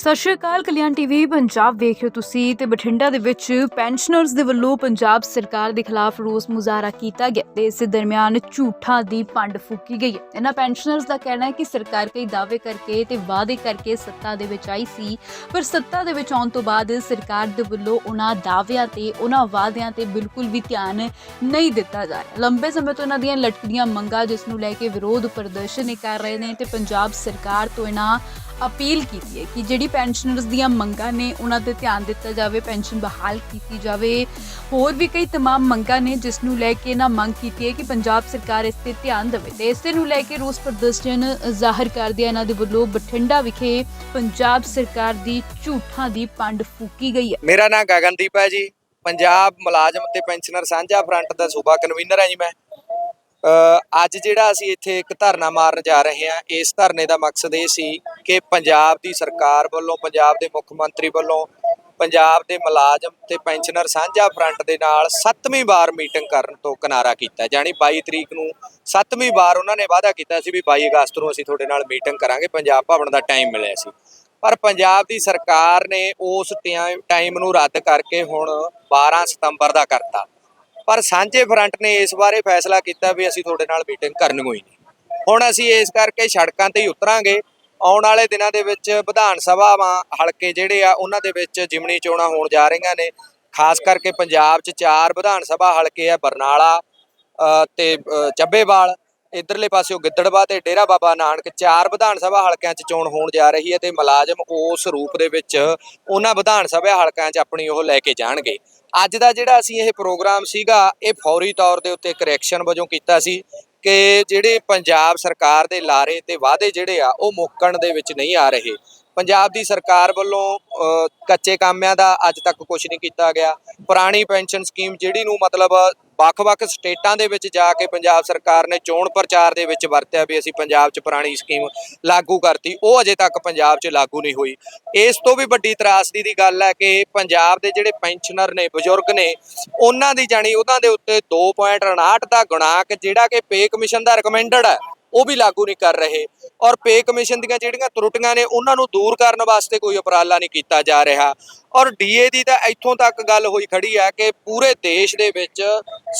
ਸਤਿ ਸ਼੍ਰੀ ਅਕਾਲ, ਕਲਿਆਣ ਟੀਵੀ, ਪੰਜਾਬ ਵੇਖ ਰਹੇ ਹੋ ਤੁਸੀਂ ਤੇ ਬਠਿੰਡਾ ਦੇ ਵਿੱਚ ਪੈਨਸ਼ਨਰਸ ਦੇ ਵੱਲੋਂ ਪੰਜਾਬ ਸਰਕਾਰ ਦੇ ਖਿਲਾਫ ਰੋਸ ਮੁਜ਼ਾਹਰਾ ਕੀਤਾ ਗਿਆ ਤੇ ਇਸ ਦਰਮਿਆਨ ਝੂਠਾਂ ਦੀ ਪੰਡ ਫੂਕੀ ਗਈ ਹੈ। ਇਹਨਾਂ ਪੈਨਸ਼ਨਰਸ ਦਾ ਕਹਿਣਾ ਹੈ ਕਿ ਸਰਕਾਰ ਕਈ ਦਾਅਵੇ ਕਰਕੇ ਤੇ ਵਾਅਦੇ ਕਰਕੇ ਸੱਤਾ ਦੇ ਵਿੱਚ ਆਈ ਸੀ, ਪਰ ਸੱਤਾ ਦੇ ਵਿੱਚ ਆਉਣ ਤੋਂ ਬਾਅਦ ਸਰਕਾਰ ਦੇ ਵੱਲੋਂ ਉਹਨਾਂ ਦਾਅਵਿਆਂ ਤੇ, ਉਹਨਾਂ ਵਾਅਦਿਆਂ ਤੇ ਬਿਲਕੁਲ ਵੀ ਧਿਆਨ ਨਹੀਂ ਦਿੱਤਾ ਜਾ ਰਿਹਾ। ਲੰਬੇ ਸਮੇਂ ਤੋਂ ਇਹਨਾਂ ਦੀਆਂ ਲਟਕਦੀਆਂ ਮੰਗਾਂ, ਜਿਸ ਨੂੰ ਲੈ ਕੇ ਵਿਰੋਧ ਪ੍ਰਦਰਸ਼ਨ ਇਹ ਕਰ ਰਹੇ ਨੇ ਤੇ ਪੰਜਾਬ ਸਰਕਾਰ ਤੋਂ ਇਹਨਾਂ ਅਪੀਲ ਕੀਤੀ ਹੈ ਕਿ ਜਿਹੜੀ ਪੈਨਸ਼ਨਰਸ ਦੀਆਂ ਮੰਗਾਂ ਨੇ ਉਹਨਾਂ ਤੇ ਧਿਆਨ ਦਿੱਤਾ ਜਾਵੇ ਪੈਨਸ਼ਨ ਬਹਾਲ ਕੀਤੀ ਜਾਵੇ ਹੋਰ ਵੀ ਕਈ तमाम ਮੰਗਾਂ ਨੇ ਜਿਸ ਨੂੰ ਲੈ ਕੇ ਇਹਨਾਂ ਮੰਗ ਕੀਤੀ ਹੈ ਕਿ ਪੰਜਾਬ ਸਰਕਾਰ ਇਸ ਤੇ ਧਿਆਨ ਦੇਵੇ ਤੇ ਇਸੇ ਨੂੰ ਲੈ ਕੇ ਰੋਸ ਪ੍ਰਦਰਸ਼ਨ ਜ਼ਾਹਰ ਕਰਦਿਆਂ ਇਹਨਾਂ ਦੇ ਵੱਲੋਂ ਬਠਿੰਡਾ ਵਿਖੇ ਪੰਜਾਬ ਸਰਕਾਰ ਦੀ ਝੂਠਾਂ ਦੀ ਪੰਡ ਫੂਕੀ ਗਈ ਹੈ ਮੇਰਾ ਨਾਮ ਗਗਨਦੀਪ ਹੈ ਜੀ ਪੰਜਾਬ ਮੁਲਾਜ਼ਮ ਤੇ ਪੈਨਸ਼ਨਰ ਸਾਂਝਾ ਫਰੰਟ ਦਾ ਸੂਬਾ ਕਨਵੀਨਰ ਹਾਂ ਜੀ ਮੈਂ ਅ, ਅੱਜ ਜਿਹੜਾ ਅਸੀਂ ਇੱਥੇ ਇੱਕ ਧਰਨਾ ਮਾਰਨ ਜਾ ਰਹੇ ਹਾਂ, ਇਸ ਧਰਨੇ ਦਾ ਮਕਸਦ ਇਹ ਸੀ ਕਿ ਪੰਜਾਬ ਦੀ ਸਰਕਾਰ ਵੱਲੋਂ, ਪੰਜਾਬ ਦੇ ਮੁੱਖ ਮੰਤਰੀ ਵੱਲੋਂ, ਪੰਜਾਬ ਦੇ ਮੁਲਾਜ਼ਮ ਤੇ ਪੈਨਸ਼ਨਰ ਸਾਂਝਾ ਫਰੰਟ ਦੇ ਨਾਲ ਸੱਤਵੀਂ ਵਾਰ ਮੀਟਿੰਗ ਕਰਨ ਤੋਂ ਕਿਨਾਰਾ ਕੀਤਾ। ਜਾਨੀ 22 ਤਰੀਕ ਨੂੰ ਸੱਤਵੀਂ ਵਾਰ ਉਹਨਾਂ ਨੇ ਵਾਅਦਾ ਕੀਤਾ ਸੀ ਵੀ 22 ਅਗਸਤ ਨੂੰ ਅਸੀਂ ਤੁਹਾਡੇ ਨਾਲ ਮੀਟਿੰਗ ਕਰਾਂਗੇ, ਪੰਜਾਬ ਭਵਨ ਦਾ ਟਾਈਮ ਮਿਲਿਆ ਸੀ। ਪਰ ਪੰਜਾਬ ਦੀ ਸਰਕਾਰ ਨੇ ਉਸ ਟਾਈਮ ਨੂੰ ਰੱਦ ਕਰਕੇ ਹੁਣ 12 ਸਤੰਬਰ ਦਾ ਕਰਤਾ। ਪਰ ਸਾਂਝੇ ਫਰੰਟ ਨੇ ਇਸ ਬਾਰੇ ਫੈਸਲਾ ਕੀਤਾ ਵੀ ਅਸੀਂ ਤੁਹਾਡੇ ਨਾਲ ਮੀਟਿੰਗ ਕਰਨ ਹੋਈ ਨਹੀਂ। ਹੁਣ ਅਸੀਂ ਇਸ ਕਰਕੇ ਸੜਕਾਂ ਤੇ ਹੀ ਉਤਰਾਂਗੇ। ਆਉਣ ਵਾਲੇ ਦਿਨਾਂ ਦੇ ਵਿੱਚ ਵਿਧਾਨ ਸਭਾਵਾਂ ਹਲਕੇ ਜਿਹੜੇ ਆ ਉਹਨਾਂ ਦੇ ਵਿੱਚ ਜਿਮਣੀ ਚੋਣਾਂ ਹੋਣ ਜਾ ਰਹੀਆਂ ਨੇ। ਖਾਸ ਕਰਕੇ ਪੰਜਾਬ 'ਚ ਚਾਰ ਵਿਧਾਨ ਸਭਾ ਹਲਕੇ ਆ ਬਰਨਾਲਾ ਅ, ਤੇ ਚੱਬੇਵਾਲ। ਇਧਰਲੇ ਪਾਸਿਓ ਗਿੱਦੜਵਾ ਤੇ ਡੇਰਾ ਬਾਬਾ ਨਾਨਕ ਚਾਰ ਵਿਧਾਨ ਸਭਾ ਹਲਕਿਆਂ 'ਚ ਚੋਣ ਹੋਣ ਜਾ ਰਹੀ ਹੈ ਤੇ ਮੁਲਾਜ਼ਮ ਉਸ ਰੂਪ ਦੇ ਵਿੱਚ ਉਹਨਾਂ ਵਿਧਾਨ ਸਭਾ ਹਲਕਿਆਂ 'ਚ ਆਪਣੀ ਉਹ ਲੈ ਕੇ ਜਾਣਗੇ। ਅੱਜ ਦਾ ਜਿਹੜਾ ਅਸੀਂ ਇਹ ਪ੍ਰੋਗਰਾਮ ਸੀਗਾ, ਇਹ ਫੌਰੀ ਤੌਰ ਦੇ ਉੱਤੇ ਕਰੈਕਸ਼ਨ ਵਜੋਂ ਕੀਤਾ ਸੀ ਕਿ ਜਿਹੜੇ ਪੰਜਾਬ ਸਰਕਾਰ ਦੇ ਲਾਰੇ ਤੇ ਵਾਅਦੇ ਜਿਹੜੇ ਆ, ਉਹ ਮੁੱਕਣ ਦੇ ਵਿੱਚ ਨਹੀਂ ਆ ਰਹੇ। ਪੰਜਾਬ ਦੀ ਸਰਕਾਰ ਵੱਲੋਂ ਕੱਚੇ ਕਾਮਿਆਂ ਦਾ ਅੱਜ ਤੱਕ ਕੁਝ ਨਹੀਂ ਕੀਤਾ ਗਿਆ। ਪੁਰਾਣੀ ਪੈਨਸ਼ਨ ਸਕੀਮ ਜਿਹੜੀ ਨੂੰ ਮਤਲਬ ਵੱਖ-ਵੱਖ ਸਟੇਟਾਂ ਦੇ ਵਿੱਚ ਜਾ ਕੇ ਪੰਜਾਬ ਸਰਕਾਰ ਨੇ ਚੋਣ ਪ੍ਰਚਾਰ ਦੇ ਵਿੱਚ ਵਰਤਿਆ ਵੀ ਅਸੀਂ ਪੰਜਾਬ 'ਚ ਪੁਰਾਣੀ ਸਕੀਮ ਲਾਗੂ ਕਰਤੀ, ਉਹ ਅਜੇ ਤੱਕ ਪੰਜਾਬ 'ਚ ਲਾਗੂ ਨਹੀਂ ਹੋਈ। ਇਸ ਤੋਂ ਵੀ ਵੱਡੀ ਤਰਾਸਦੀ ਦੀ ਗੱਲ ਹੈ ਕਿ ਪੰਜਾਬ ਦੇ ਜਿਹੜੇ ਪੈਨਸ਼ਨਰ ਨੇ, ਬਜ਼ੁਰਗ ਨੇ, ਉਹਨਾਂ ਦੀ ਜਾਣੀ ਉਹਨਾਂ ਦੇ ਉੱਤੇ 2.59 ਦਾ ਗੁਣਾਕ, ਜਿਹੜਾ ਕਿ ਪੇ ਕਮਿਸ਼ਨ ਦਾ ਰეკਮੈਂਡਡ ਹੈ। ਉਹ ਵੀ ਲਾਗੂ ਨਹੀਂ ਕਰ ਰਹੇ ਔਰ ਪੇ ਕਮਿਸ਼ਨ ਦੀਆਂ ਜਿਹੜੀਆਂ ਤਰੁੱਟੀਆਂ ਨੇ ਉਹਨਾਂ ਨੂੰ ਦੂਰ ਕਰਨ ਵਾਸਤੇ ਕੋਈ ਉਪਰਾਲਾ ਨਹੀਂ ਕੀਤਾ ਜਾ ਰਿਹਾ। ਔਰ ਡੀਏ ਦੀ ਤਾਂ ਇੱਥੋਂ ਤੱਕ ਗੱਲ ਹੋਈ ਖੜੀ ਹੈ ਕਿ ਪੂਰੇ ਦੇਸ਼ ਦੇ ਵਿੱਚ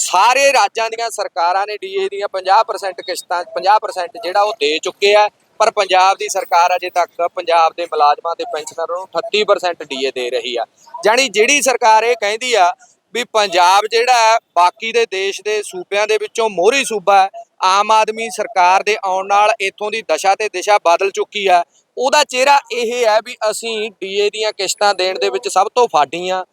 ਸਾਰੇ ਰਾਜਾਂ ਦੀਆਂ ਸਰਕਾਰਾਂ ਨੇ ਡੀਏ ਦੀਆਂ 50% ਕਿਸ਼ਤਾਂ 50% ਜਿਹੜਾ ਉਹ ਦੇ ਚੁੱਕੇ ਆ ਪਰ ਪੰਜਾਬ ਦੀ ਸਰਕਾਰ ਅਜੇ ਤੱਕ ਪੰਜਾਬ ਦੇ ਮੁਲਾਜ਼ਮਾਂ ਤੇ ਪੈਨਸ਼ਨਰਾਂ ਨੂੰ 38% ਡੀਏ ਦੇ ਰਹੀ ਆ। ਜਾਣੀ ਜਿਹੜੀ ਸਰਕਾਰ ਇਹ ਕਹਿੰਦੀ ਆ ਵੀ ਪੰਜਾਬ ਜਿਹੜਾ ਹੈ, ਬਾਕੀ ਦੇ ਦੇਸ਼ ਦੇ ਸੂਬਿਆਂ ਦੇ ਵਿੱਚੋਂ ਮੋਹਰੀ ਸੂਬਾ ਹੈ ਆਮ ਆਦਮੀ ਸਰਕਾਰ ਦੇ ਆਉਣ ਨਾਲ ਇੱਥੋਂ ਦੀ ਦਸ਼ਾ ਤੇ ਦਿਸ਼ਾ ਬਦਲ ਚੁੱਕੀ ਹੈ। ਉਹਦਾ ਚਿਹਰਾ ਇਹ ਹੈ ਵੀ ਅਸੀਂ ਡੀਏ ਦੀਆਂ ਕਿਸ਼ਤਾਂ ਦੇਣ ਦੇ ਵਿੱਚ ਸਭ ਤੋਂ ਫਾਡੀਆਂ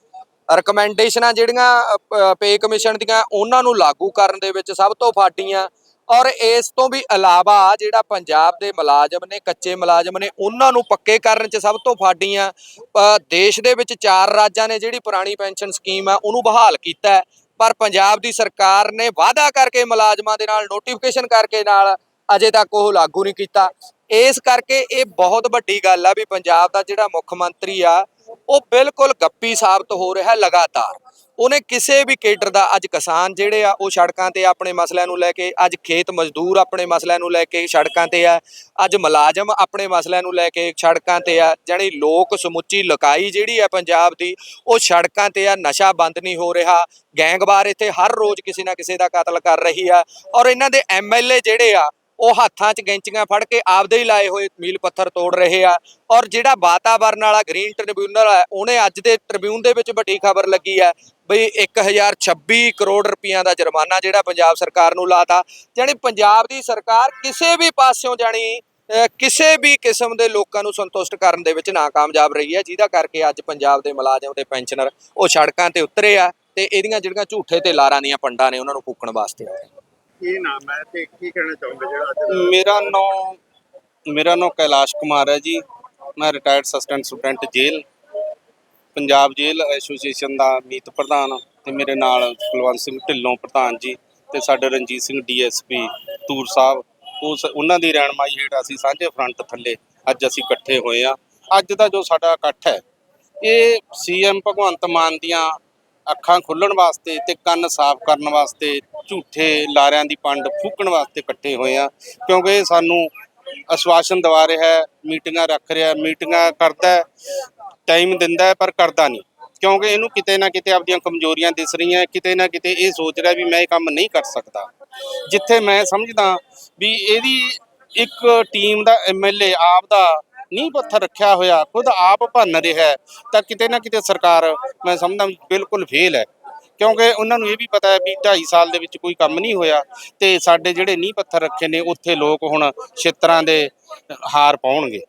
ਰეკਮੈਂਡੇਸ਼ਨਾਂ ਜਿਹੜੀਆਂ ਪੇ ਕਮਿਸ਼ਨ ਦੀਆਂ ਉਹਨਾਂ ਨੂੰ ਲਾਗੂ ਕਰਨ ਦੇ ਵਿੱਚ ਸਭ ਤੋਂ ਫਾਡੀਆਂ ਔਰ ਇਸ ਤੋਂ ਵੀ ਇਲਾਵਾ ਜਿਹੜਾ ਪੰਜਾਬ ਦੇ ਮੁਲਾਜ਼ਮ ਨੇ ਕੱਚੇ ਮੁਲਾਜ਼ਮ ਨੇ ਉਹਨਾਂ ਨੂੰ ਪੱਕੇ ਕਰਨ 'ਚ ਸਭ ਤੋਂ ਫਾਡੀਆਂ ਅ, ਦੇਸ਼ ਦੇ ਵਿੱਚ ਚਾਰ ਰਾਜਾਂ ਨੇ ਜਿਹੜੀ ਪੁਰਾਣੀ ਪੈਨਸ਼ਨ ਸਕੀਮ ਆ ਉਹਨੂੰ ਬਹਾਲ ਕੀਤਾ ਪਰ ਪੰਜਾਬ ਦੀ ਸਰਕਾਰ ਨੇ ਵਾਅਦਾ ਕਰਕੇ ਮੁਲਾਜ਼ਮਾਂ ਦੇ ਨਾਲ ਨੋਟੀਫਿਕੇਸ਼ਨ ਕਰਕੇ ਨਾਲ ਅਜੇ ਤੱਕ ਉਹ ਲਾਗੂ ਨਹੀਂ ਕੀਤਾ। ਇਸ ਕਰਕੇ ਇਹ ਬਹੁਤ ਵੱਡੀ ਗੱਲ ਆ ਵੀ ਪੰਜਾਬ ਦਾ ਜਿਹੜਾ ਮੁੱਖ ਮੰਤਰੀ ਆ, ਉਹ ਬਿਲਕੁਲ ਗੱਪੀ ਸਾਬਤ ਹੋ ਰਿਹਾ ਲਗਾਤਾਰ। ਉਹਨੇ ਕਿਸੇ ਵੀ ਕੇਡਰ ਦਾ ਅੱਜ ਕਿਸਾਨ ਜਿਹੜੇ ਆ, ਉਹ ਸੜਕਾਂ ਤੇ ਆਪਣੇ ਮਸਲਿਆਂ ਨੂੰ ਲੈ ਕੇ, ਅੱਜ ਖੇਤ ਮਜ਼ਦੂਰ ਆਪਣੇ ਮਸਲਿਆਂ ਨੂੰ ਲੈ ਕੇ ਸੜਕਾਂ ਤੇ ਆ, ਅੱਜ ਮੁਲਾਜ਼ਮ ਆਪਣੇ ਮਸਲਿਆਂ ਨੂੰ ਲੈ ਕੇ ਸੜਕਾਂ ਤੇ ਆ, ਜਾਣੀ ਲੋਕ ਸਮੁੱਚੀ ਲਕਾਈ ਜਿਹੜੀ ਆ ਪੰਜਾਬ ਦੀ, ਉਹ ਸੜਕਾਂ ਤੇ ਆ, ਨਸ਼ਾ ਬੰਦ ਨਹੀਂ ਹੋ ਰਿਹਾ, ਗੈਂਗਵਾਰ ਇੱਥੇ ਹਰ ਰੋਜ਼ ਕਿਸੇ ਨਾ ਕਿਸੇ ਦਾ ਕਤਲ ਕਰ ਰਹੀ ਆ, ਔਰ ਇਹਨਾਂ ਦੇ ਐਮਐਲਏ ਜਿਹੜੇ ਆ ਉਹ ਹੱਥਾਂ 'ਚ ਗੈਂਚੀਆਂ ਫੜ ਕੇ ਆਪਦੇ ਹੀ ਲਾਏ ਹੋਏ ਮੀਲ ਪੱਥਰ ਤੋੜ ਰਹੇ ਆ। ਔਰ ਜਿਹੜਾ ਵਾਤਾਵਰਨ ਵਾਲਾ ਗ੍ਰੀਨ ਟ੍ਰਿਬਿਊਨਲ ਹੈ, ਉਹਨੇ ਅੱਜ ਦੇ ਟ੍ਰਿਬਿਊਨ ਦੇ ਵਿੱਚ ਵੱਡੀ ਖਬਰ ਲੱਗੀ ਹੈ ਬਈ 1026 ਕਰੋੜ ਰੁਪਈਆ ਦਾ ਜੁਰਮਾਨਾ ਜਿਹੜਾ ਪੰਜਾਬ ਸਰਕਾਰ ਨੂੰ ਲਾਤਾ। ਜਾਣੀ ਪੰਜਾਬ ਦੀ ਸਰਕਾਰ ਕਿਸੇ ਵੀ ਪਾਸਿਓਂ ਜਾਣੀ ਕਿਸੇ ਵੀ ਕਿਸਮ ਦੇ ਲੋਕਾਂ ਨੂੰ ਸੰਤੁਸ਼ਟ ਕਰਨ ਦੇ ਵਿੱਚ ਨਾਕਾਮਯਾਬ ਰਹੀ ਹੈ। ਜਿਹਦਾ ਕਰਕੇ ਅੱਜ ਪੰਜਾਬ ਦੇ ਮੁਲਾਜ਼ਮ ਤੇ ਪੈਨਸ਼ਨਰ ਉਹ ਸੜਕਾਂ ਤੇ ਉਤਰੇ ਆ ਤੇ ਇਹਦੀਆਂ ਜਿਹੜੀਆਂ ਝੂਠੇ ਤੇ ਲਾਰਾਂ ਦੀਆਂ ਪੰਡਾਂ ਨੇ, ਉਹਨਾਂ ਨੂੰ ਫੂਕਣ ਵਾਸਤੇ ਆਏ ਕੀ ਨਾਮ ਹੈ ਤੇ ਕੀ ਕਹਿਣਾ ਚਾਹੁੰਦੇ ਜਿਹੜਾ ਅੱਜ ਮੇਰਾ ਨਾਮ ਮੇਰਾ ਨਾਮ ਕੈਲਾਸ਼ ਕੁਮਾਰ ਹੈ ਜੀ। ਮੈਂ retired assistant superintendent jail, Punjab jail association ਦਾ ਮੀਤ ਪ੍ਰਧਾਨ ਤੇ ਮੇਰੇ ਨਾਲ ਕੁਲਵੰਤ ਸਿੰਘ ਢਿੱਲੋਂ ਪ੍ਰਧਾਨ ਜੀ ਤੇ ਸਾਡੇ ਰਣਜੀਤ ਸਿੰਘ ਡੀਐਸਪੀ ਤੂਰ ਸਾਹਿਬ ਉਸ ਉਹਨਾਂ ਦੀ ਰਹਿਨਮਾਈ ਹੇਠ ਅਸੀਂ ਸਾਂਝੇ ਫਰੰਟ ਥੱਲੇ ਅੱਜ ਅਸੀਂ ਇਕੱਠੇ ਹੋਏ ਆ ਅੱਜ ਦਾ ਜੋ ਸਾਡਾ ਇਕੱਠ ਹੈ, ਇਹ ਸੀਐਮ ਭਗਵੰਤ ਮਾਨ ਦੀਆਂ ਅੱਖਾਂ ਖੁੱਲਣ ਵਾਸਤੇ ਤੇ ਕੰਨ ਸਾਫ਼ ਕਰਨ ਵਾਸਤੇ, ਝੂਠੇ ਲਾਰਿਆਂ ਦੀ ਪੰਡ ਫੂਕਣ ਵਾਸਤੇ ਇਕੱਠੇ ਹੋਏ ਆ ਕਿਉਂਕਿ ਇਹ ਸਾਨੂੰ ਅਸ਼ਵਾਸਨ ਦਵਾ ਰਿਹਾ ਮੀਟਿੰਗਾਂ ਰੱਖ ਰਿਹਾ ਮੀਟਿੰਗਾਂ ਕਰਦਾ ਟਾਈਮ ਦਿੰਦਾ ਪਰ ਕਰਦਾ ਨਹੀਂ। ਕਿਉਂਕਿ ਇਹਨੂੰ ਕਿਤੇ ਨਾ ਕਿਤੇ ਆਪਣੀਆਂ ਕਮਜ਼ੋਰੀਆਂ ਦਿਸ ਰਹੀਆਂ, ਕਿਤੇ ਨਾ ਕਿਤੇ ਇਹ ਸੋਚ ਰਿਹਾ ਵੀ ਮੈਂ ਇਹ ਕੰਮ ਨਹੀਂ ਕਰ ਸਕਦਾ। ਜਿੱਥੇ ਮੈਂ ਸਮਝਦਾ ਵੀ ਇਹਦੀ ਇੱਕ ਟੀਮ ਦਾ ਐਮਐਲਏ ਆਪ ਦਾ ਨੀਂਹ ਪੱਥਰ ਰੱਖਿਆ ਹੋਇਆ, ਖੁਦ ਆਪ ਭੰਨ ਰਿਹਾ ਤਾਂ ਕਿਤੇ ਨਾ ਕਿਤੇ ਸਰਕਾਰ, ਮੈਂ ਸਮਝਦਾ ਬਿਲਕੁਲ ਫੇਲ ਹੈ। ਕਿਉਂਕਿ ਉਹਨਾਂ ਨੂੰ ਇਹ ਵੀ ਪਤਾ ਹੈ ਵੀ 2.5 ਸਾਲ ਦੇ ਵਿੱਚ ਕੋਈ ਕੰਮ ਨਹੀਂ ਹੋਇਆ, ਤੇ ਸਾਡੇ ਜਿਹੜੇ ਨੀਂਹ ਪੱਥਰ ਰੱਖੇ ਨੇ, ਉੱਥੇ ਲੋਕ ਹੁਣ ਛਿੱਤਰਾਂ ਦੇ ਹਾਰ ਪਾਉਣਗੇ।